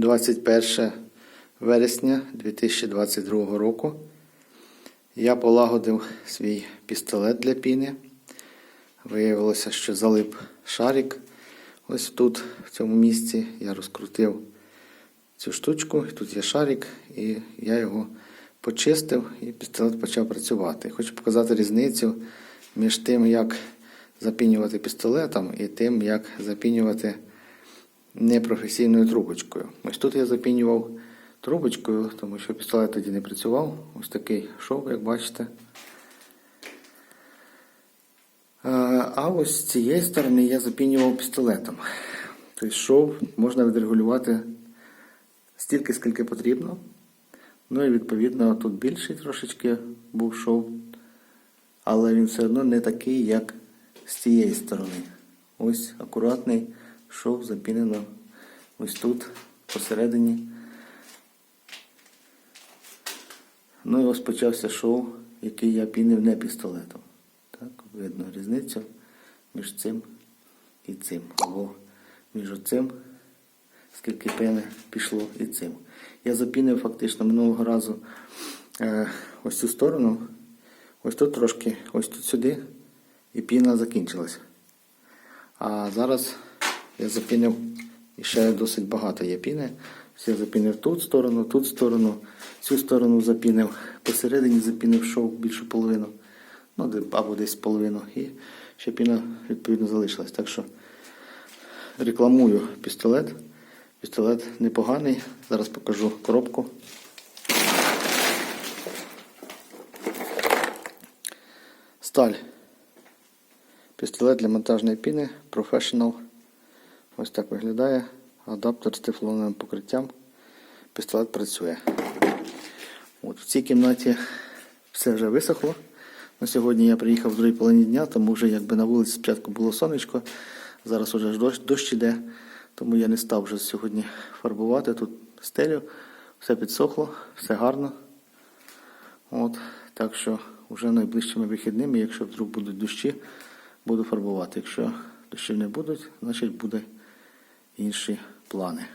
21 вересня 2022 року. Я полагодив свій пістолет для піни. Виявилося, що залип шарик. Ось тут, в цьому місці, я розкрутив цю штучку, і тут є шарик, і я його почистив, і пістолет почав працювати. Хочу показати різницю між тим, як запінювати пістолетом, і тим, як запінювати непрофесійною трубочкою. Ось тут я запінював трубочкою, тому що пістолет тоді не працював. Ось такий шов, як бачите. А ось з цієї сторони я запінював пістолетом. Тобто шов можна відрегулювати стільки, скільки потрібно. Ну і відповідно тут більший трошечки був шов, але він все одно не такий, як з цієї сторони. Ось акуратний шов запінено ось тут, посередині. Ну і ось почався шов, який я пінив не пістолетом. Так, видно різницю між цим і цим. Або між оцим, скільки пени пішло і цим. Я запінив фактично минулого разу е, ось цю сторону, ось тут трошки, ось тут сюди, і піна закінчилася. А зараз я запінив і ще досить багато є піни. Я запінив тут сторону, тут сторону, цю сторону запінив, посередині запінив шов більшу половину, ну або десь половину. І ще піна відповідно залишилась. Так що рекламую пістолет. Пістолет непоганий. Зараз покажу коробку. Сталь. Пістолет для монтажної піни Professional. Ось так виглядає. Адаптер з тефлоновим покриттям. Пістолет працює. От В цій кімнаті все вже висохло. На сьогодні я приїхав в другій половині дня, тому вже якби на вулиці спочатку було сонечко, зараз вже дощ, дощ іде, тому я не став вже сьогодні фарбувати тут стелю. Все підсохло, все гарно. От, так що вже найближчими вихідними, якщо вдруг будуть дощі, буду фарбувати. Якщо дощів не будуть, значить буде інші плани.